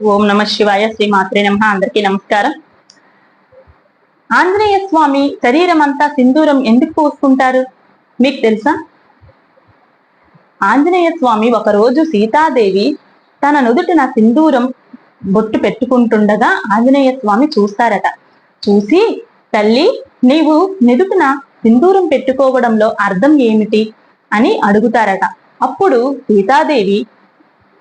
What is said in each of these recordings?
ఓం నమ శివాయ శ్రీ మాత్రే నమ. అందరికీ నమస్కారం. ఆంజనేయ స్వామి శరీరం అంతా సింధూరం ఎందుకు పోసుకుంటారు? మీకు తెలుసా? ఆంజనేయ స్వామి ఒకరోజు సీతాదేవి తన నుదుటిన సింధూరం బొట్టు పెట్టుకుంటుండగా ఆంజనేయ స్వామి చూస్తారట. చూసి తల్లి నీవు నిదుటిన సింధూరం పెట్టుకోవడంలో అర్థం ఏమిటి? అని అడుగుతారట. అప్పుడు సీతాదేవి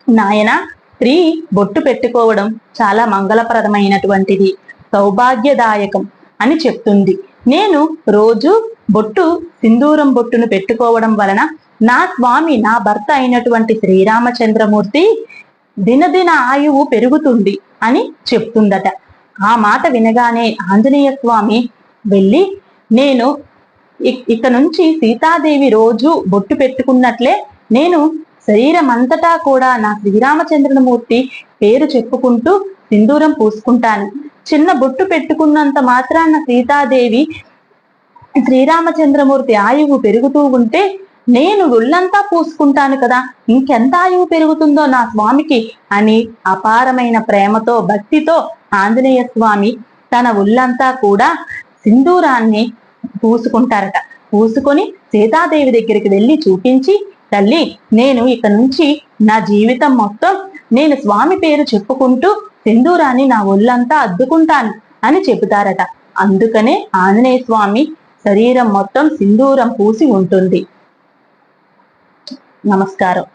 నాయన స్త్రీ బొట్టు పెట్టుకోవడం చాలా మంగళప్రదమైనటువంటిది సౌభాగ్యదాయకం అని చెప్తుంది. నేను రోజు బొట్టు సింధూరం బొట్టును పెట్టుకోవడం వలన నా స్వామి నా భర్త అయినటువంటి శ్రీరామచంద్రమూర్తి దినదిన ఆయువు పెరుగుతుంది అని చెప్తుందట. ఆ మాట వినగానే ఆంజనేయ స్వామి వెళ్ళి నేను ఇక నుంచి సీతాదేవి రోజు బొట్టు పెట్టుకున్నట్లే నేను శరీరం అంతటా కూడా నా శ్రీరామచంద్రమూర్తి పేరు చెప్పుకుంటూ సింధూరం పూసుకుంటాను. చిన్న బొట్టు పెట్టుకున్నంత మాత్రాన సీతాదేవి శ్రీరామచంద్రమూర్తి ఆయువు పెరుగుతూ ఉంటే నేను ఒళ్ళంతా పూసుకుంటాను కదా. ఇంకెంత ఆయువు పెరుగుతుందో నా స్వామికి అని అపారమైన ప్రేమతో భక్తితో ఆంజనేయ స్వామి తన ఒళ్ళంతా కూడా సింధూరాన్ని పూసుకుంటారట. పూసుకొని సీతాదేవి దగ్గరికి వెళ్ళి చూపించి తల్లి నేను ఇక నుంచి నా జీవితం మొత్తం నేను స్వామి పేరు చెప్పుకుంటూ సింధూరాన్ని నా ఒళ్ళంతా అద్దుకుంటాను అని చెబుతారట. అందుకనే ఆంజనేయ స్వామి శరీరం మొత్తం సింధూరం పూసి ఉంటుంది. నమస్కారం.